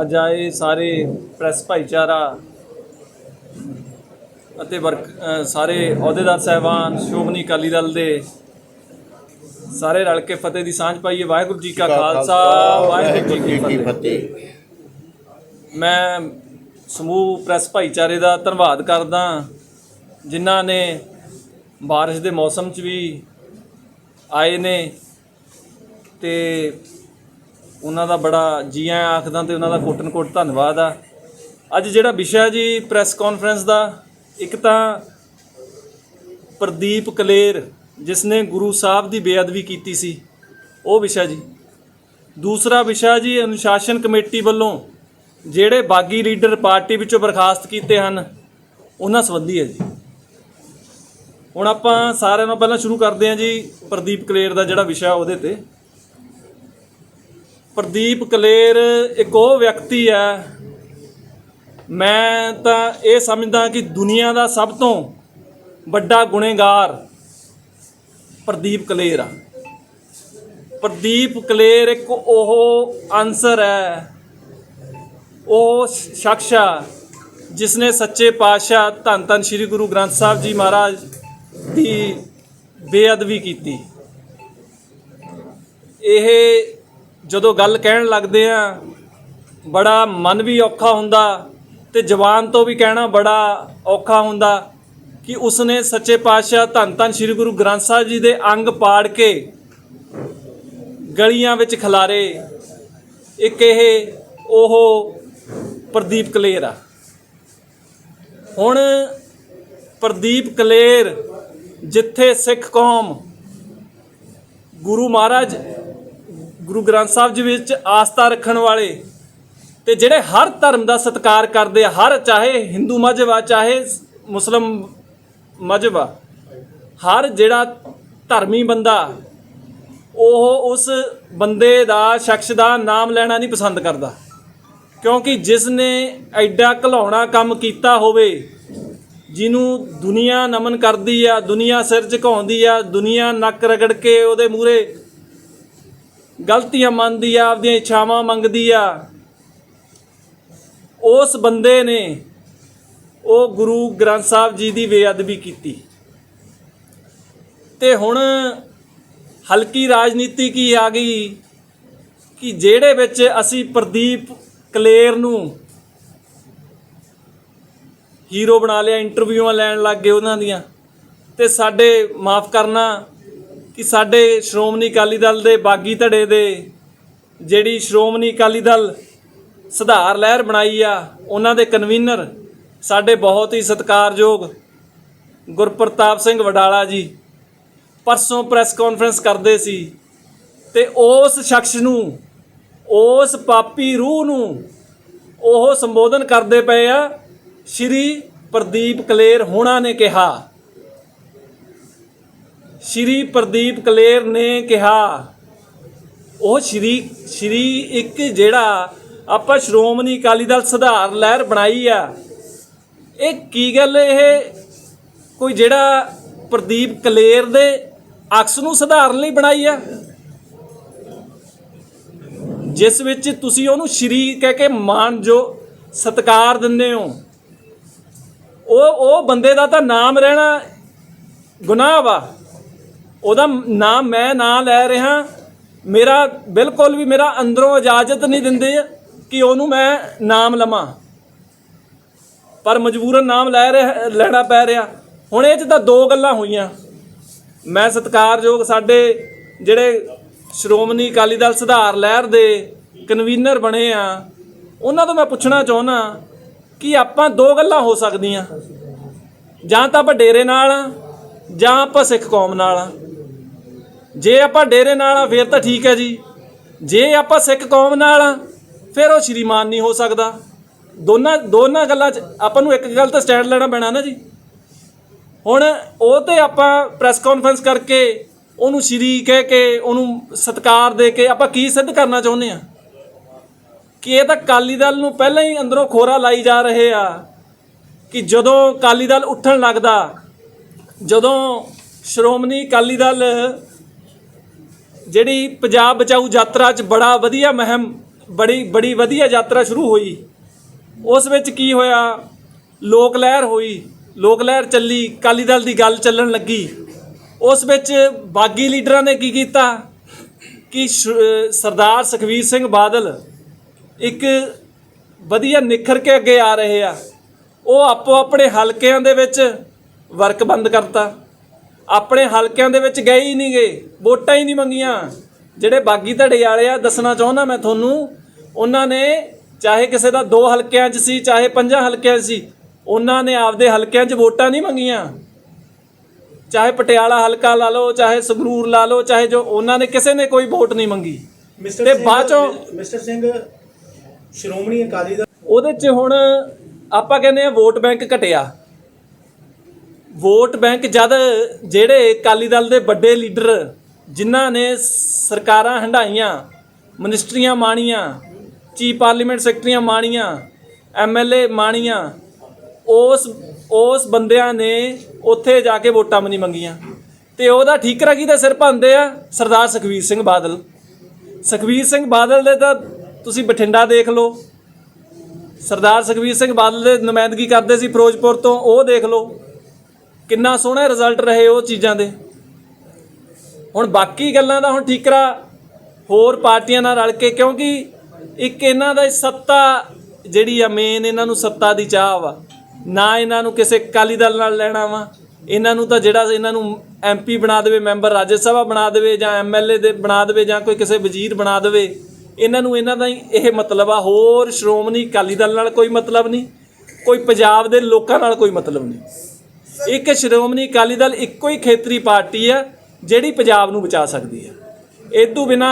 ਅੱਜ ਆਏ ਸਾਰੇ ਪ੍ਰੈਸ ਭਾਈਚਾਰਾ ਅਤੇ ਵਰਕ ਸਾਰੇ ਅਹੁਦੇਦਾਰ ਸਹਿਬਾਨ ਸ਼੍ਰੋਮਣੀ ਅਕਾਲੀ ਦਲ ਦੇ ਸਾਰੇ ਰਲ ਕੇ ਫਤਿਹ ਦੀ ਸਾਂਝ ਪਾਈਏ। ਵਾਹਿਗੁਰੂ ਜੀ ਕਾ ਖਾਲਸਾ ਵਾਹਿਗੁਰੂ ਜੀ ਕੀ ਫਤਿਹ। ਮੈਂ ਸਮੂਹ ਪ੍ਰੈਸ ਭਾਈਚਾਰੇ ਦਾ ਧੰਨਵਾਦ ਕਰਦਾ ਜਿਨ੍ਹਾਂ ਨੇ ਬਾਰਿਸ਼ ਦੇ ਮੌਸਮ 'ਚ ਵੀ ਆਏ ਨੇ ਤੇ ਉਹਨਾਂ ਦਾ ਬੜਾ ਜੀ ਆਇਆਂ ਆਖਦਾ ਤੇ ਉਹਨਾਂ ਦਾ ਕੋਟਨ ਕੋਟ ਧੰਨਵਾਦ ਆ। ਅੱਜ ਜਿਹੜਾ ਵਿਸ਼ਾ ਜੀ ਪ੍ਰੈਸ ਕਾਨਫਰੰਸ ਦਾ, ਇੱਕ ਤਾਂ ਪ੍ਰਦੀਪ ਕਲੇਰ, ਜਿਸ ਨੇ ਗੁਰੂ ਸਾਹਿਬ ਦੀ ਬੇਅਦਬੀ ਕੀਤੀ ਸੀ, ਉਹ ਵਿਸ਼ਾ ਜੀ। ਦੂਸਰਾ ਵਿਸ਼ਾ ਜੀ, ਅਨੁਸ਼ਾਸਨ ਕਮੇਟੀ ਵੱਲੋਂ ਜਿਹੜੇ ਬਾਗੀ ਲੀਡਰ ਪਾਰਟੀ ਵਿੱਚੋਂ ਬਰਖਾਸਤ ਕੀਤੇ ਹਨ, ਉਹਨਾਂ ਸੰਬੰਧੀ ਹੈ ਜੀ। ਹੁਣ ਆਪਾਂ ਸਾਰਿਆਂ ਨੂੰ ਪਹਿਲਾਂ ਸ਼ੁਰੂ ਕਰਦੇ ਹਾਂ ਜੀ ਪ੍ਰਦੀਪ ਕਲੇਰ ਦਾ ਜਿਹੜਾ ਵਿਸ਼ਾ ਉਹਦੇ ਤੇ। ਪ੍ਰਦੀਪ ਕਲੇਰ ਇੱਕ ਉਹ ਵਿਅਕਤੀ ਹੈ। ਮੈਂ ਤਾਂ ਇਹ ਸਮਝਦਾ ਕਿ ਦੁਨੀਆ ਦਾ ਸਭ ਤੋਂ ਵੱਡਾ ਗੁਨੇਗਾਰ ਪ੍ਰਦੀਪ ਕਲੇਰ ਆ। ਪ੍ਰਦੀਪ ਕਲੇਰ ਇੱਕ ਉਹ ਆਨਸਰ ਹੈ। ਉਹ ਸ਼ਖਸ ਆ ਜਿਸ ਨੇ ਸੱਚੇ ਪਾਤਸ਼ਾਹ ਧੰਨ ਧੰਨ ਸ੍ਰੀ ਗੁਰੂ ਗ੍ਰੰਥ ਸਾਹਿਬ ਜੀ ਮਹਾਰਾਜ ਦੀ ਬੇਅਦਬੀ ਕੀਤੀ। ਇਹ ਜਦੋਂ ਗੱਲ ਕਹਿਣ ਲੱਗਦੇ ਆ, ਬੜਾ ਮਨ ਵੀ ਔਖਾ ਹੁੰਦਾ ਤੇ ਜ਼ਬਾਨ ਤੋਂ ਵੀ ਕਹਿਣਾ ਬੜਾ ਔਖਾ ਹੁੰਦਾ ਕਿ ਉਸਨੇ ਸੱਚੇ ਪਾਤਸ਼ਾਹ ਧੰਨ ਧੰਨ ਸ੍ਰੀ ਗੁਰੂ ਗ੍ਰੰਥ ਸਾਹਿਬ ਜੀ ਦੇ ਅੰਗ ਪਾੜ ਕੇ ਗਲੀਆਂ ਵਿੱਚ ਖਿਲਾਰੇ। ਇੱਕ ਇਹ ਉਹ ਪ੍ਰਦੀਪ ਕਲੇਰ ਆ। ਹੁਣ ਪ੍ਰਦੀਪ ਕਲੇਰ ਜਿੱਥੇ ਸਿੱਖ ਕੌਮ ਗੁਰੂ ਮਹਾਰਾਜ ਗੁਰੂ ਗ੍ਰੰਥ ਸਾਹਿਬ ਜੀ ਵਿੱਚ ਆਸਥਾ ਰੱਖਣ ਵਾਲੇ ਤੇ ਜਿਹੜੇ ਹਰ ਧਰਮ ਦਾ ਸਤਿਕਾਰ ਕਰਦੇ ਆ, ਹਰ ਚਾਹੇ ਹਿੰਦੂ ਮਜ਼ਹਬ ਆ ਚਾਹੇ ਮੁਸਲਮ ਮਜ਼ਹਬ ਆ ਹਰ ਜਿਹੜਾ ਧਰਮੀ ਬੰਦਾ, ਉਹ ਉਸ ਬੰਦੇ ਦਾ, ਸ਼ਖਸ ਦਾ ਨਾਮ ਲੈਣਾ ਨਹੀਂ ਪਸੰਦ ਕਰਦਾ। ਕਿਉਂਕਿ ਜਿਸ ਨੇ ਐਡਾ ਘਲਾਉਣਾ ਕੰਮ ਕੀਤਾ ਹੋਵੇ, ਜਿਹਨੂੰ ਦੁਨੀਆ ਨਮਨ ਕਰਦੀ ਆ, ਦੁਨੀਆ ਸਿਰ ਝੁਕਾਉਂਦੀ ਆ, ਦੁਨੀਆ ਨੱਕ ਰਗੜ ਕੇ ਉਹਦੇ ਮੂਹਰੇ ਗਲਤੀਆਂ ਮੰਨਦੀ ਆ, ਆਪਦੀਆਂ ਇੱਛਾਵਾਂ ਮੰਗਦੀ ਆ। ਉਸ ਬੰਦੇ ਨੇ ਉਹ ਗੁਰੂ ਗ੍ਰੰਥ ਸਾਹਿਬ ਜੀ ਦੀ ਬੇਅਦਬੀ ਕੀਤੀ। ਤੇ ਹੁਣ ਹਲਕੀ ਰਾਜਨੀਤੀ ਕੀ ਆ ਗਈ ਕਿ ਜਿਹੜੇ ਵਿੱਚ ਅਸੀਂ ਪ੍ਰਦੀਪ ਕਲੇਰ ਨੂੰ ਹੀਰੋ ਬਣਾ ਲਿਆ, ਇੰਟਰਵਿਊਆਂ ਲੈਣ ਲੱਗ ਗਏ ਉਹਨਾਂ ਦੀਆਂ। ਤੇ ਸਾਡੇ ਮਾਫ ਕਰਨਾ ਕਿ ਸਾਡੇ ਸ਼੍ਰੋਮਣੀ ਅਕਾਲੀ ਦਲ ਦੇ ਬਾਗੀ ਧੜੇ ਦੇ ਜਿਹੜੀ ਸ਼੍ਰੋਮਣੀ ਅਕਾਲੀ ਦਲ ਸੁਧਾਰ ਲਹਿਰ ਬਣਾਈ ਆ, ਉਹਨਾਂ ਦੇ ਕਨਵੀਨਰ ਸਾਡੇ ਬਹੁਤ ਹੀ ਸਤਿਕਾਰਯੋਗ ਗੁਰਪ੍ਰਤਾਪ ਸਿੰਘ ਵਡਾਲਾ ਜੀ ਪਰਸੋਂ ਪ੍ਰੈਸ ਕਾਨਫਰੰਸ ਕਰਦੇ ਸੀ ਤੇ ਉਸ ਸ਼ਖਸ ਨੂੰ, ਉਸ ਪਾਪੀ ਰੂਹ ਨੂੰ ਉਹ ਸੰਬੋਧਨ ਕਰਦੇ ਪਏ ਆ, ਸ਼੍ਰੀ ਪ੍ਰਦੀਪ ਕਲੇਰ ਹੋਣਾ ਨੇ ਕਿਹਾ। ਸ਼੍ਰੀ ਪ੍ਰਦੀਪ ਕਲੇਰ ਨੇ ਕਿਹਾ, ਉਹ ਸ਼੍ਰੀ ਸ਼੍ਰੀ ਇੱਕ ਜਿਹੜਾ ਆਪਾਂ ਸ਼੍ਰੋਮਣੀ ਅਕਾਲੀ ਦਲ ਸੁਧਾਰ ਲਹਿਰ ਬਣਾਈ ਆ, ਇਹ ਕੀ ਗੱਲ ਇਹ? ਕੋਈ ਜਿਹੜਾ ਪ੍ਰਦੀਪ ਕਲੇਰ ਦੇ ਅਕਸ ਨੂੰ ਸੁਧਾਰਨ ਲਈ ਬਣਾਈ ਆ? ਜਿਸ ਵਿੱਚ ਤੁਸੀਂ ਉਹਨੂੰ ਸ਼੍ਰੀ ਕਹਿ ਕੇ ਮਾਨ ਜੋ ਸਤਕਾਰ ਦਿੰਦੇ ਹੋ। ਉਹ ਉਹ ਬੰਦੇ ਦਾ ਤਾਂ ਨਾਮ ਰਹਿਣਾ ਗੁਨਾਹ ਵਾ। ਉਹਦਾ ਨਾਮ ਮੈਂ ਨਾ ਲੈ ਰਿਹਾ। ਮੇਰਾ ਬਿਲਕੁਲ ਵੀ ਮੇਰਾ ਅੰਦਰੋਂ ਇਜਾਜ਼ਤ ਨਹੀਂ ਦਿੰਦੇ ਕਿ ਉਹਨੂੰ ਮੈਂ ਨਾਮ ਲਵਾਂ। ਪਰ ਮਜਬੂਰਨ ਨਾਮ ਲੈ ਰਿਹਾ, ਲੈਣਾ ਪੈ ਰਿਹਾ। ਹੁਣ ਇਹ 'ਚ ਤਾਂ ਦੋ ਗੱਲਾਂ ਹੋਈਆਂ। ਮੈਂ ਸਤਿਕਾਰਯੋਗ ਸਾਡੇ ਜਿਹੜੇ ਸ਼੍ਰੋਮਣੀ ਅਕਾਲੀ ਦਲ ਸੁਧਾਰ ਲਹਿਰ ਦੇ ਕਨਵੀਨਰ ਬਣੇ ਆ, ਉਹਨਾਂ ਤੋਂ ਮੈਂ ਪੁੱਛਣਾ ਚਾਹੁੰਦਾ ਕਿ ਆਪਾਂ ਦੋ ਗੱਲਾਂ ਹੋ ਸਕਦੀਆਂ। ਜਾਂ ਤਾਂ ਆਪਾਂ ਡੇਰੇ ਨਾਲ ਜਾਂ ਆਪਾਂ ਸਿੱਖ ਕੌਮ ਨਾਲ ਆ। ਜੇ ਆਪਾਂ ਡੇਰੇ ਨਾਲ ਆ, ਫਿਰ ਤਾਂ ਠੀਕ ਹੈ ਜੀ। ਜੇ ਆਪਾਂ ਸਿੱਖ ਕੌਮ ਨਾਲ ਆ, ਫਿਰ ਉਹ ਸ਼੍ਰੀਮਾਨ ਨਹੀਂ ਹੋ ਸਕਦਾ। ਦੋਨਾਂ ਦੋਨਾਂ ਗੱਲਾਂ 'ਚ ਆਪਾਂ ਨੂੰ ਇੱਕ ਗੱਲ ਤਾਂ ਸਟੈਂਡ ਲੈਣਾ ਪੈਣਾ ਨਾ ਜੀ। ਹੁਣ ਉਹ ਤੇ ਆਪਾਂ ਪ੍ਰੈਸ ਕਾਨਫਰੰਸ ਕਰਕੇ ਉਹਨੂੰ ਸ਼੍ਰੀ ਕਹਿ ਕੇ, ਉਹਨੂੰ ਸਤਕਾਰ ਦੇ ਕੇ ਆਪਾਂ ਕੀ ਸਿੱਧ ਕਰਨਾ ਚਾਹੁੰਦੇ ਆ? ਕਿ ਇਹ ਤਾਂ ਕਾਲੀ ਦਲ ਨੂੰ ਪਹਿਲਾਂ ਹੀ ਅੰਦਰੋਂ ਖੋਰਾ ਲਾਈ ਜਾ ਰਹੇ ਆ ਕਿ ਜਦੋਂ ਕਾਲੀ ਦਲ ਉੱਠਣ ਲੱਗਦਾ, ਜਦੋਂ ਸ਼੍ਰੋਮਣੀ ਅਕਾਲੀ ਦਲ ਜਿਹੜੀ ਪੰਜਾਬ ਬਚਾਊ ਯਾਤਰਾ 'ਚ ਬੜਾ ਵਧੀਆ ਮਹਿਮ, ਬੜੀ ਬੜੀ ਵਧੀਆ ਯਾਤਰਾ ਸ਼ੁਰੂ ਹੋਈ। ਉਸ ਵਿੱਚ ਕੀ ਹੋਇਆ? ਲੋਕ ਲਹਿਰ ਹੋਈ, ਲੋਕ ਲਹਿਰ ਚੱਲੀ ਕਾਲੀ ਦਲ ਦੀ ਗੱਲ ਚੱਲਣ ਲੱਗੀ। ਉਸ ਵਿੱਚ ਬਾਗੀ ਲੀਡਰਾਂ ਨੇ ਕੀ ਕੀਤਾ? ਕਿ ਸ਼- ਸਰਦਾਰ ਸੁਖਵੀਰ ਸਿੰਘ ਬਾਦਲ ਇੱਕ ਵਧੀਆ ਨਿਖਰ ਕੇ ਅੱਗੇ ਆ ਰਹੇ ਆ। ਉਹ ਆਪੋ ਆਪਣੇ ਹਲਕਿਆਂ ਦੇ ਵਿੱਚ ਵਰਕ ਬੰਦ ਕਰਤਾ। ਆਪਣੇ ਹਲਕਿਆਂ ਦੇ ਵਿੱਚ ਗਏ ਹੀ ਨਹੀਂ ਗਏ ਵੋਟਾਂ ਹੀ ਨਹੀਂ ਮੰਗੀਆਂ। ਜਿਹੜੇ ਬਾਗੀ ਧੜੇ ਵਾਲੇ ਆ ਦੱਸਣਾ ਚਾਹੁੰਦਾ ਮੈਂ ਤੁਹਾਨੂੰ ਉਹਨਾਂ ਨੇ ਚਾਹੇ ਕਿਸੇ ਦਾ ਦੋ ਹਲਕਿਆਂ 'ਚ ਸੀ ਚਾਹੇ ਪੰਜਾਂ ਹਲਕਿਆਂ 'ਚ ਸੀ ਉਹਨਾਂ ਨੇ ਆਪਦੇ ਹਲਕਿਆਂ 'ਚ ਵੋਟਾਂ ਨਹੀਂ ਮੰਗੀਆਂ। ਚਾਹੇ ਪਟਿਆਲਾ ਹਲਕਾ ਲਾ ਲਓ ਚਾਹੇ ਸੰਗਰੂਰ ਲਾ ਲਓ ਚਾਹੇ ਜੋ ਉਹਨਾਂ ਨੇ ਕਿਸੇ ਨੇ ਕੋਈ ਵੋਟ ਨਹੀਂ ਮੰਗੀ। ਤੇ ਬਾਅਦ ਚੋਂ ਮਿਸਟਰ ਸਿੰਘ ਸ਼੍ਰੋਮਣੀ ਅਕਾਲੀ ਦਲ ਉਹਦੇ 'ਚ ਹੁਣ ਆਪਾਂ ਕਹਿੰਦੇ ਆ ਵੋਟ ਬੈਂਕ ਘਟਿਆ। ਵੋਟ ਬੈਂਕ ਜਦ ਜਿਹੜੇ ਅਕਾਲੀ ਦਲ ਦੇ ਵੱਡੇ ਲੀਡਰ ਜਿਨ੍ਹਾਂ ਨੇ ਸਰਕਾਰਾਂ ਹੰਡਾਈਆਂ ਮਿਨਿਸਟਰੀਆਂ ਮਾਣੀਆਂ, ਚੀਫ ਪਾਰਲੀਮੈਂਟ ਸੈਕਟਰੀਆਂ ਮਾਣੀਆਂ ਐਮਐਲਏ ਮਾਣੀਆਂ, ਉਸ ਉਸ ਬੰਦਿਆਂ ਨੇ ਉੱਥੇ ਜਾ ਕੇ ਵੋਟਾਂ ਵੀ ਨਹੀਂ ਮੰਗੀਆਂ। ਤੇ ਉਹਦਾ ਠੀਕਰਾ ਕਿਹਦੇ ਸਿਰ ਭੰਦੇ ਆ? ਸਰਦਾਰ ਸੁਖਵੀਰ ਸਿੰਘ ਬਾਦਲ। ਸੁਖਵੀਰ ਸਿੰਘ ਬਾਦਲ ਦੇ ਤਾਂ ਤੁਸੀਂ ਬਠਿੰਡਾ ਦੇਖ ਲਓ। ਸਰਦਾਰ ਸੁਖਵੀਰ ਸਿੰਘ ਬਾਦਲ ਦੇ ਨੁਮਾਇੰਦਗੀ ਕਰਦੇ ਸੀ ਫਿਰੋਜ਼ਪੁਰ ਤੋਂ, ਉਹ ਦੇਖ ਲਓ। ਕਿੰਨਾ ਸੋਹਣਾ ਰਿਜ਼ਲਟ ਰਹੇ ਉਹ ਚੀਜ਼ਾਂ ਦੇ। ਹੁਣ ਬਾਕੀ ਗੱਲਾਂ ਦਾ ਹੁਣ ਠੀਕਰਾ ਹੋਰ ਪਾਰਟੀਆਂ ਨਾਲ ਰਲ ਕੇ, ਕਿਉਂਕਿ ਇੱਕ ਇਹਨਾਂ ਦਾ ਸੱਤਾ ਜਿਹੜੀ ਆ ਮੇਨ ਇਹਨਾਂ ਨੂੰ ਸੱਤਾ ਦੀ ਚਾਹ ਵਾ। ਨਾ ਇਹਨਾਂ ਨੂੰ ਕਿਸੇ ਅਕਾਲੀ ਦਲ ਨਾਲ ਲੈਣਾ ਵਾ। ਇਹਨਾਂ ਨੂੰ ਤਾਂ ਜਿਹੜਾ ਇਹਨਾਂ ਨੂੰ ਐਮਪੀ ਬਣਾ ਦੇਵੇ, ਮੈਂਬਰ ਰਾਜ ਸਭਾ ਬਣਾ ਦੇਵੇ ਜਾਂ ਐਮਐਲਏ ਦੇ ਬਣਾ ਦੇਵੇ ਜਾਂ ਕੋਈ ਕਿਸੇ ਵਜ਼ੀਰ ਬਣਾ ਦੇਵੇ, ਇਹਨਾਂ ਨੂੰ ਇਹਨਾਂ ਦਾ ਹੀ ਇਹ ਮਤਲਬ ਆ। ਹੋਰ ਸ਼੍ਰੋਮਣੀ ਅਕਾਲੀ ਦਲ ਨਾਲ ਕੋਈ ਮਤਲਬ ਨਹੀਂ, ਕੋਈ ਪੰਜਾਬ ਦੇ ਲੋਕਾਂ ਨਾਲ ਕੋਈ ਮਤਲਬ ਨਹੀਂ। ਇੱਕ ਸ਼੍ਰੋਮਣੀ ਅਕਾਲੀ ਦਲ ਇੱਕੋ ਹੀ ਖੇਤਰੀ ਪਾਰਟੀ ਹੈ ਜਿਹੜੀ ਪੰਜਾਬ ਨੂੰ ਬਚਾ ਸਕਦੀ ਹੈ। ਇਦੋਂ ਬਿਨਾ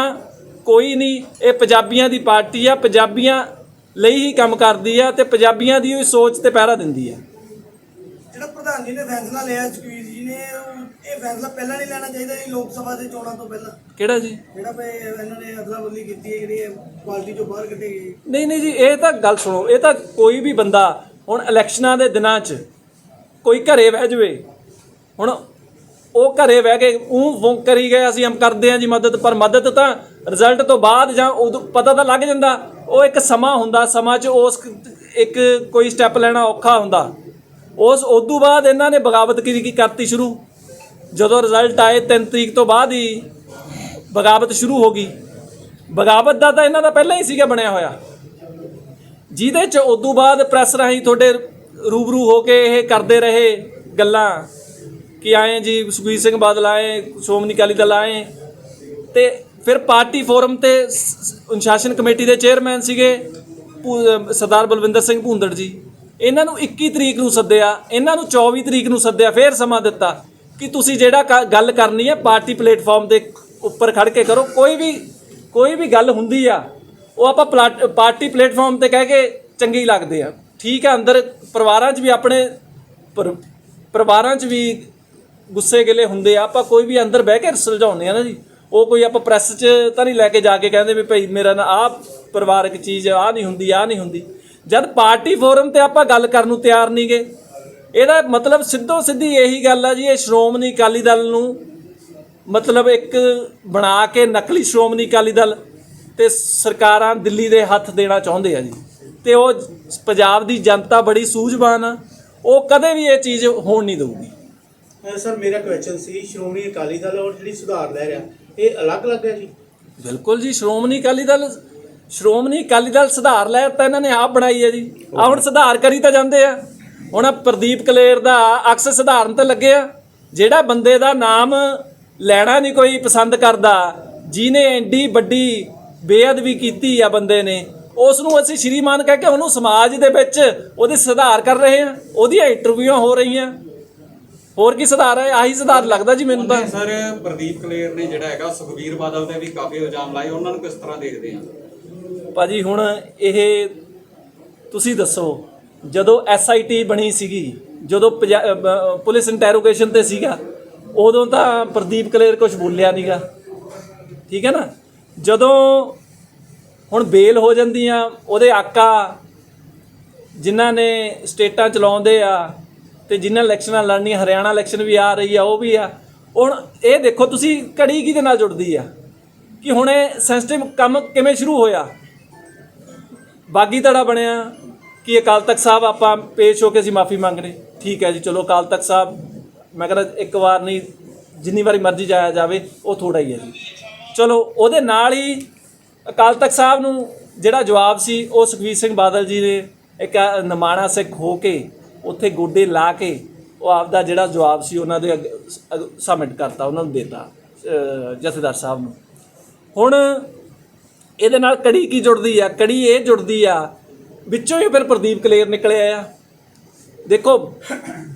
ਕੋਈ ਨਹੀਂ ਇਹ ਪੰਜਾਬੀਆਂ ਦੀ ਪਾਰਟੀ ਆ ਪੰਜਾਬੀਆਂ ਲਈ ਹੀ ਕੰਮ ਕਰਦੀ ਆ ਤੇ ਪੰਜਾਬੀਆਂ ਦੀ ਹੀ ਸੋਚ ਤੇ ਪਹਿਰਾ ਦਿੰਦੀ ਆ ਜਿਹੜਾ ਪ੍ਰਧਾਨ ਜੀ ਨੇ ਫੈਸਲਾ ਲਿਆ ਸੁਖਬੀਰ ਜੀ ਨੇ ਇਹ ਫੈਸਲਾ ਪਹਿਲਾਂ ਨਹੀਂ ਲੈਣਾ ਚਾਹੀਦਾ ਸੀ ਲੋਕ ਸਭਾ ਦੇ ਚੋਣਾਂ ਤੋਂ ਪਹਿਲਾਂ। ਕਿਹੜਾ ਜੀ? ਜਿਹੜਾ ਵੀ ਇਹਨਾਂ ਨੇ ਅਦਲਾ ਬਦਲੀ ਕੀਤੀ ਹੈ ਜਿਹੜੀ ਪਾਰਟੀ ਚੋਂ ਬਾਹਰ ਕੱਢੇ ਗਏ ਨਹੀਂ ਨਹੀਂ ਜੀ ਇਹ ਤਾਂ ਗੱਲ ਸੁਣੋ ਇਹ ਤਾਂ ਕੋਈ ਵੀ ਬੰਦਾ ਹੁਣ ਇਲੈਕਸ਼ਨਾਂ ਦੇ ਦਿਨਾਂ 'ਚ ਕੋਈ ਘਰੇ ਬਹਿ ਜਵੇ। ਹੁਣ ਉਹ ਘਰੇ ਬਹਿ ਕੇ ਉਹ ਫੋਨ ਕਰੀ ਗਏ ਅਸੀਂ, ਹਮ ਕਰਦੇ ਹਾਂ ਜੀ ਮਦਦ, ਪਰ ਮਦਦ ਤਾਂ ਰਿਜ਼ਲਟ ਤੋਂ ਬਾਅਦ ਜਾਂ ਉਦੋਂ ਪਤਾ ਤਾਂ ਲੱਗ ਜਾਂਦਾ। ਉਹ ਇੱਕ ਸਮਾਂ ਹੁੰਦਾ, ਸਮਾਂ 'ਚ ਉਸ ਇੱਕ ਕੋਈ ਸਟੈਪ ਲੈਣਾ ਔਖਾ ਹੁੰਦਾ। ਉਸ, ਉਦੋਂ ਬਾਅਦ ਇਹਨਾਂ ਨੇ ਬਗਾਵਤ ਕੀ ਕੀ ਕਰਤੀ ਸ਼ੁਰੂ? ਜਦੋਂ ਰਿਜ਼ਲਟ ਆਏ 3 ਤਰੀਕ ਤੋਂ ਬਾਅਦ ਹੀ ਬਗਾਵਤ ਸ਼ੁਰੂ ਹੋ ਗਈ। ਬਗਾਵਤ ਦਾ ਤਾਂ ਇਹਨਾਂ ਦਾ ਪਹਿਲਾਂ ਹੀ ਸੀਗਾ ਬਣਿਆ ਹੋਇਆ। ਜਿਹਦੇ ਚ ਉਦੋਂ ਬਾਅਦ ਪ੍ਰੈਸ ਰਾਹੀਂ ਤੁਹਾਡੇ ਰੂਬਰੂ ਹੋ ਕੇ ਇਹ ਕਰਦੇ ਰਹੇ ਗੱਲਾਂ ਕਿ ਆਏ ਜੀ ਸੁਖਬੀਰ ਸਿੰਘ ਬਾਦਲ ਆਏ, ਸ਼੍ਰੋਮਣੀ ਅਕਾਲੀ ਦਲ ਆਏ। ਤੇ ਫਿਰ ਪਾਰਟੀ ਫੋਰਮ ਤੇ ਸ- ਅਨੁਸ਼ਾਸਨ ਕਮੇਟੀ ਦੇ ਚੇਅਰਮੈਨ ਸੀਗੇ ਭੂ- ਸਰਦਾਰ ਬਲਵਿੰਦਰ ਸਿੰਘ ਭੂੰਦੜ ਜੀ। ਇਹਨਾਂ ਨੂੰ 21 ਤਰੀਕ ਨੂੰ ਸੱਦਿਆ, ਇਹਨਾਂ ਨੂੰ 24 ਤਰੀਕ ਨੂੰ ਸੱਦਿਆ, ਫਿਰ ਸਮਾਂ ਦਿੱਤਾ ਕਿ ਤੁਸੀਂ ਜਿਹੜਾ ਕ- ਗੱਲ ਕਰਨੀ ਹੈ ਪਾਰਟੀ ਪਲੇਟਫਾਰਮ ਦੇ ਉੱਪਰ ਖੜ ਕੇ ਕਰੋ। ਕੋਈ ਵੀ ਕੋਈ ਵੀ ਗੱਲ ਹੁੰਦੀ ਆ, ਉਹ ਆਪਾਂ ਪਲਾਟ- ਪਾਰਟੀ ਪਲੇਟਫਾਰਮ ਤੇ ਕਹਿ ਕੇ ਚੰਗੀ ਲੱਗਦੇ ਆ। ਠੀਕ ਆ ਅੰਦਰ ਪਰਿਵਾਰਾਂ 'ਚ ਵੀ ਆਪਣੇ ਪਰ- ਪਰਿਵਾਰਾਂ 'ਚ ਵੀ ਗੁੱਸੇ ਗਿਲੇ ਹੁੰਦੇ ਆ। ਆਪਾਂ ਕੋਈ ਵੀ ਅੰਦਰ ਬਹਿ ਕੇ ਸੁਲਝਾਉਂਦੇ ਆ ਨਾ ਜੀ। ਉਹ ਕੋਈ ਆਪਾਂ ਪ੍ਰੈਸ 'ਚ ਤਾਂ ਨਹੀਂ ਲੈ ਕੇ ਜਾ ਕੇ ਕਹਿੰਦੇ ਵੀ ਭਾਈ ਮੇਰਾ ਨਾ ਆਹ ਪਰਿਵਾਰਕ ਚੀਜ਼ ਆ ਨਹੀਂ ਹੁੰਦੀ ਆ ਨਹੀਂ ਹੁੰਦੀ। ਜਦ ਪਾਰਟੀ ਫੋਰਮ ਤੇ ਆਪਾਂ ਗੱਲ ਕਰਨ ਨੂੰ ਤਿਆਰ ਨਹੀਂ ਗਏ ਇਹਦਾ ਮਤਲਬ ਸਿੱਧੋ ਸਿੱਧੀ ਇਹੀ ਗੱਲ ਆ ਜੀ, ਇਹ ਸ਼੍ਰੋਮਣੀ ਅਕਾਲੀ ਦਲ ਨੂੰ ਮਤਲਬ ਇੱਕ ਬਣਾ ਕੇ ਨਕਲੀ ਸ਼੍ਰੋਮਣੀ ਅਕਾਲੀ ਦਲ ਤੇ ਸਰਕਾਰਾਂ ਦਿੱਲੀ ਦੇ ਹੱਥ ਦੇਣਾ ਚਾਹੁੰਦੇ ਆ ਜੀ। ਤੇ ਉਹ ਪੰਜਾਬ ਦੀ ਜਨਤਾ ਬੜੀ ਸੂਝਵਾਨ ਆ ਉਹ ਕਦੇ ਵੀ ਇਹ ਚੀਜ਼ ਹੋਣ ਨਹੀਂ ਦਊਗੀ। ਸਰ ਮੇਰਾ ਕੁਐਸਚਨ ਸੀ ਸ਼੍ਰੋਮਣੀ ਅਕਾਲੀ ਦਲ ਔਰ ਜਿਹੜੀ ਸੁਧਾਰ ਲੈ ਰਿਹਾ ਇਹ ਅਲੱਗ-ਅਲੱਗ ਹੈ ਜੀ? ਬਿਲਕੁਲ ਜੀ ਸ਼੍ਰੋਮਣੀ ਅਕਾਲੀ ਦਲ ਸ਼੍ਰੋਮਣੀ ਅਕਾਲੀ ਦਲ ਸੁਧਾਰ ਲੈ ਤਾਂ ਇਹਨਾਂ ਨੇ ਆਪ ਬਣਾਈ ਹੈ ਜੀ। ਆ ਹੁਣ ਸੁਧਾਰ ਕਰੀ ਤਾਂ ਜਾਂਦੇ ਆ। ਹੁਣ ਪ੍ਰਦੀਪ ਕਲੇਰ ਦਾ ਅਕਸ ਸੁਧਾਰਨ ਤੇ ਲੱਗੇ ਆ। ਜਿਹੜਾ ਬੰਦੇ ਦਾ ਨਾਮ ਲੈਣਾ ਨਹੀਂ ਕੋਈ ਪਸੰਦ ਕਰਦਾ ਜਿਹਨੇ ਐਡੀ ਵੱਡੀ ਬੇਅਦਬੀ ਕੀਤੀ ਆ ਬੰਦੇ ਨੇ ਉਸ ਨੂੰ ਅਸੀਂ ਸ਼੍ਰੀਮਾਨ ਕਹਿ ਕੇ ਉਹਨੂੰ ਸਮਾਜ ਦੇ ਵਿੱਚ ਉਹਦੇ ਸੁਧਾਰ ਕਰ ਰਹੇ ਆ ਉਹਦੀਆਂ ਇੰਟਰਵਿਊਆਂ ਹੋ ਰਹੀਆਂ। ਹੋਰ ਕੀ ਸੁਧਾਰ ਹੈ? ਆਹੀ ਸੁਧਾਰ ਲੱਗਦਾ ਜੀ ਮੈਨੂੰ ਤਾਂ। ਸਰ ਪ੍ਰਦੀਪ ਕਲੇਰ ਨੇ ਜਿਹੜਾ ਹੈਗਾ ਸੁਖਵੀਰ ਬਾਦਲ ਤੇ ਵੀ ਕਾਫੀ ਇਲਜ਼ਾਮ ਲਾਏ ਉਹਨਾਂ ਨੂੰ ਕਿਸ ਤਰ੍ਹਾਂ ਦੇਖਦੇ ਆ? ਭਾਜੀ ਹੁਣ ਇਹ ਤੁਸੀਂ ਦੱਸੋ ਜਦੋਂ ਐਸਆਈਟੀ ਬਣੀ ਸੀਗੀ ਜਦੋਂ ਪੁਲਿਸ ਇੰਟਰੋਗੇਸ਼ਨ ਤੇ ਸੀਗਾ ਉਦੋਂ ਤਾਂ ਪ੍ਰਦੀਪ ਕਲੇਰ ਕੁਝ ਬੋਲਿਆ ਨਹੀਂਗਾ ਠੀਕ ਹੈ ਨਾ? ਜਦੋਂ ਹੁਣ ਬੇਲ ਹੋ ਜਾਂਦੀਆਂ, ਉਹਦੇ ਆਕਾ ਜਿਨ੍ਹਾਂ ਨੇ ਸਟੇਟਾਂ ਚਲਾਉਂਦੇ ਆ ਤੇ ਜਿਨ੍ਹਾਂ ਇਲੈਕਸ਼ਨਾਂ ਲੜਨੀਆਂ, ਹਰਿਆਣਾ ਇਲੈਕਸ਼ਨ ਵੀ ਆ ਰਹੀ ਆ, ਉਹ ਵੀ ਆ। ਹੁਣ ਇਹ ਦੇਖੋ, ਤੁਸੀਂ ਘੜੀ ਕਿਹਦੇ ਨਾਲ ਜੁੜਦੀ ਆ? ਕਿ ਹੁਣ ਇਹ ਸੈਂਸਿਟਿਵ ਕੰਮ ਕਿਵੇਂ ਸ਼ੁਰੂ ਹੋਇਆ? ਬਾਗੀ ਧੜਾ ਬਣਿਆ ਕਿ ਅਕਾਲ ਤਖਤ ਸਾਹਿਬ ਆਪਾਂ ਪੇਸ਼ ਹੋ ਕੇ ਅਸੀਂ ਮਾਫੀ ਮੰਗ ਰਹੇ। ਠੀਕ ਹੈ ਜੀ, ਚਲੋ ਅਕਾਲ ਤਖਤ ਸਾਹਿਬ, ਮੈਂ ਕਹਿੰਦਾ ਇੱਕ ਵਾਰ ਨਹੀਂ, ਜਿੰਨੀ ਵਾਰੀ ਮਰਜ਼ੀ ਜਾਇਆ ਜਾਵੇ, ਉਹ ਥੋੜਾ ਹੀ ਹੈ ਜੀ। ਚਲੋ, ਉਹਦੇ ਨਾਲ ਹੀ ਅਕਾਲ ਤਖਤ ਸਾਹਿਬ ਨੂੰ ਜਿਹੜਾ ਜਵਾਬ ਸੀ, ਉਹ ਸੁਖਬੀਰ ਸਿੰਘ ਬਾਦਲ ਜੀ ਨੇ ਇੱਕ ਨਮਾਣਾ ਸਿੱਖ ਹੋ ਕੇ ਉੱਥੇ ਗੋਡੇ ਲਾ ਕੇ ਉਹ ਆਪਦਾ ਜਿਹੜਾ ਜਵਾਬ ਸੀ, ਉਹਨਾਂ ਦੇ ਸਬਮਿਟ ਕਰਤਾ, ਉਹਨਾਂ ਨੂੰ ਦੇਤਾ ਜਥੇਦਾਰ ਸਾਹਿਬ ਨੂੰ। ਹੁਣ ਇਹਦੇ ਨਾਲ ਕੜੀ ਕੀ ਜੁੜਦੀ ਆ? ਕੜੀ ਇਹ ਜੁੜਦੀ ਆ ਵਿੱਚੋਂ ਹੀ ਫਿਰ ਪ੍ਰਦੀਪ ਕਲੇਰ ਨਿਕਲਿਆ ਆ। ਦੇਖੋ,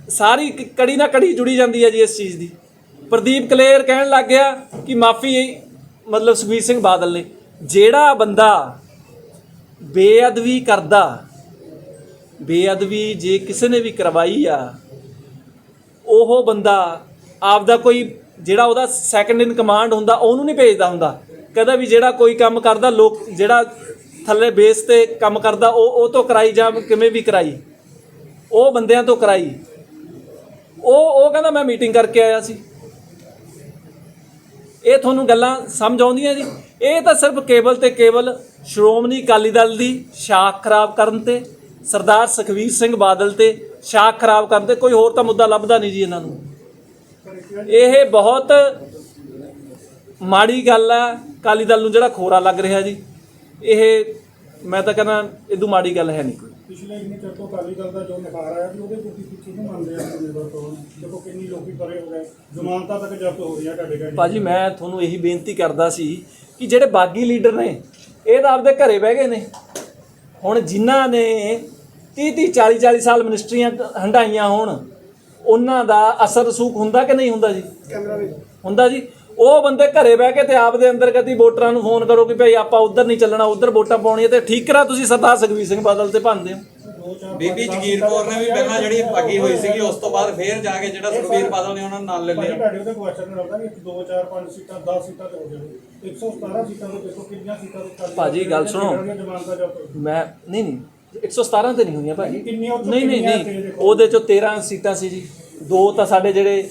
ਸਾਰੀ ਕੜੀ ਨਾਲ ਕੜੀ ਜੁੜੀ ਜਾਂਦੀ ਹੈ ਜੀ ਇਸ ਚੀਜ਼ ਦੀ। ਪ੍ਰਦੀਪ ਕਲੇਰ ਕਹਿਣ ਲੱਗ ਗਿਆ ਕਿ ਮਾਫੀ ਮਤਲਬ ਸੁਖਬੀਰ ਸਿੰਘ ਬਾਦਲ ਨੇ। ਜਿਹੜਾ ਬੰਦਾ ਬੇਅਦਬੀ ਕਰਦਾ, ਬੇਅਦਬੀ ਜੇ ਕਿਸੇ ਨੇ ਵੀ ਕਰਵਾਈ ਆ, ਉਹ ਬੰਦਾ ਆਪਦਾ ਕੋਈ ਜਿਹੜਾ ਉਹਦਾ ਸੈਕੰਡ ਇਨ ਕਮਾਂਡ ਹੁੰਦਾ, ਉਹਨੂੰ ਨਹੀਂ ਭੇਜਦਾ ਹੁੰਦਾ। ਕਹਿੰਦਾ ਵੀ ਜਿਹੜਾ ਕੋਈ ਕੰਮ ਕਰਦਾ, ਲੋਕ ਜਿਹੜਾ ਥੱਲੇ ਬੇਸ ਤੇ ਕੰਮ ਕਰਦਾ, ਉਹ ਉਹ ਤੋਂ ਕਰਾਈ ਜਾਂ ਕਿਵੇਂ ਵੀ ਕਰਾਈ, ਉਹ ਬੰਦਿਆਂ ਤੋਂ ਕਰਾਈ। ਉਹ ਉਹ ਕਹਿੰਦਾ, ਮੈਂ ਮੀਟਿੰਗ ਕਰਕੇ ਆਇਆ ਸੀ। ਇਹ ਤੁਹਾਨੂੰ ਗੱਲਾਂ ਸਮਝ ਆਉਂਦੀਆਂ ਜੀ। ਇਹ ਤਾਂ ਸਿਰਫ ਕੇਵਲ ਤੇ ਕੇਵਲ ਸ਼੍ਰੋਮਣੀ ਅਕਾਲੀ ਦਲ ਦੀ ਸ਼ਾਖ ਖਰਾਬ ਕਰਨ ਤੇ, ਸਰਦਾਰ ਸੁਖਵੀਰ ਸਿੰਘ ਬਾਦਲ ਤੇ ਸ਼ਾਖ ਖਰਾਬ ਕਰਨ ਤੇ ਕੋਈ ਹੋਰ ਤਾਂ ਮੁੱਦਾ ਲੱਭਦਾ ਨਹੀਂ ਜੀ ਇਹਨਾਂ ਨੂੰ। ਇਹ ਬਹੁਤ ਮਾੜੀ ਗੱਲ ਆ, ਅਕਾਲੀ ਦਲ ਨੂੰ ਜਿਹੜਾ ਖੋਰਾ ਲੱਗ ਰਿਹਾ ਜੀ। ਇਹ ਮੈਂ ਤਾਂ ਕਹਿੰਦਾ ਇਦੋਂ ਮਾੜੀ ਗੱਲ ਹੈ ਨਹੀਂ ਕੋਈ। ਪਿਛਲੇ ਇੰਨੇ ਚਿਰ ਤੋਂ ਅਕਾਲੀ ਦਲ ਦਾ ਜੋ ਨਿਖਾਰ ਆਇਆ ਵੀ ਉਹਦੇ ਤੁਸੀਂ ਪਿੱਛੇ ਨੂੰ ਮੰਨਦੇ ਆ ਜ਼ਿੰਮੇਵਾਰ ਤੋਂ? ਦੇਖੋ ਕਿੰਨੀ ਲੋਕੀ ਪਰੇ ਹੋ ਗਏ। ਜ਼ਮਾਨਤਾਂ ਤੱਕ ਜ਼ਬਤ ਹੋ ਰਹੀਆਂ ਤੁਹਾਡੇ ਘਰ। ਭਾਜੀ ਮੈਂ ਤੁਹਾਨੂੰ ਇਹੀ ਬੇਨਤੀ ਕਰਦਾ ਸੀ ਕਿ ਜਿਹੜੇ ਬਾਗੀ ਲੀਡਰ ਨੇ ਇਹ ਤਾਂ ਆਪਦੇ ਘਰੇ ਬਹਿ ਗਏ ਨੇ। ਹੁਣ ਜਿਨ੍ਹਾਂ ਨੇ 30 30 40 40 ਸਾਲ ਮਿਨਿਸਟਰੀਆਂ ਹੰਡਾਈਆਂ ਹੋਣ ਉਹਨਾਂ ਦਾ ਅਸਰ ਰਸੂਖ ਹੁੰਦਾ ਕਿ ਨਹੀਂ ਹੁੰਦਾ ਜੀ? ਕੈਮਰਾ ਵੀ ਹੁੰਦਾ ਜੀ। ਉਹ ਬੰਦੇ ਘਰੇ ਬਹਿ ਕੇ ਤੇ ਆਪ ਦੇ ਅੰਦਰ ਕਦੀ ਵੋਟਰਾਂ ਨੂੰ ਫੋਨ ਕਰੋ ਕਿ ਭਾਈ ਆਪਾਂ ਉਧਰ ਨਹੀਂ ਚੱਲਣਾ ਉਧਰ ਵੋਟਾਂ ਪਾਉਣੀਆਂ ਤੇ ਠੀਕ ਕਰਾ ਤੁਸੀਂ ਸਰਦਾਰ ਸੁਖਬੀਰ ਸਿੰਘ ਬਾਦਲ ਤੇ ਭੰਨਦੇ ਹੋ। ਬੀਬੀ ਜਗੀਰ ਕੌਰ ਨੇ ਵੀ ਪਹਿਲਾਂ ਜਿਹੜੀ ਭਾਗੀ ਹੋਈ ਸੀਗੀ ਉਸ ਤੋਂ ਬਾਅਦ ਫੇਰ ਜਾ ਕੇ ਜਿਹੜਾ ਸੁਖਬੀਰ ਬਾਦਲ ਨੇ ਉਹਨਾਂ ਨੂੰ ਨਾਲ ਲੈ ਭਾਜੀ ਲਿਆ ਤੁਹਾਡੇ ਉਹਦੇ ਕੁਐਸਚਨ ਰਹਿੰਦਾ ਕਿ 2 4 5 ਸੀਟਾਂ 10 ਸੀਟਾਂ ਤੇ ਹੋ ਜਾਵੇ 117 ਸੀਟਾਂ ਤੋਂ ਦੇਖੋ ਕਿੰਨੀਆਂ ਸੀਟਾਂ ਤੋਂ ਅਕਾਲੀ ਦਲ ਭਾਜੀ, ਗੱਲ ਸੁਣੋ। ਮੈਂ ਨਹੀਂ ਨਹੀਂ 117 ਤੇ ਨਹੀਂ ਹੋਈਆਂ ਭਾਜੀ। ਨਹੀਂ ਨਹੀਂ ਨਹੀਂ। ਉਹਦੇ ਚੋਂ 13 ਸੀਟਾਂ ਸੀ ਜੀ। ਦੋ ਤਾਂ ਸਾਡੇ ਜਿਹੜੇ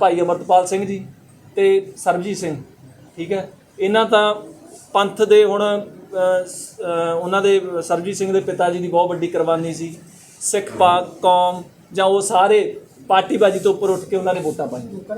ਭਾਈ ਅਮਰਤਪਾਲ ਸਿੰਘ ਜੀ ਤੇ ਸਰਬਜੀਤ ਸਿੰਘ, ਠੀਕ ਹੈ। ਇਹਨਾਂ ਤਾਂ ਪੰਥ ਦੇ ਹੁਣ ਉਹਨਾਂ ਦੇ ਸਰਬਜੀਤ ਸਿੰਘ ਦੇ ਪਿਤਾ ਜੀ ਦੀ ਬਹੁਤ ਵੱਡੀ ਕੁਰਬਾਨੀ ਸੀ। ਸਿੱਖ ਪਾ ਕੌਮ ਜਾਂ ਉਹ ਸਾਰੇ ਪਾਰਟੀਬਾਜ਼ੀ ਤੋਂ ਉੱਪਰ ਉੱਠ ਕੇ ਉਹਨਾਂ ਨੇ ਵੋਟਾਂ ਪਾਈਆਂ।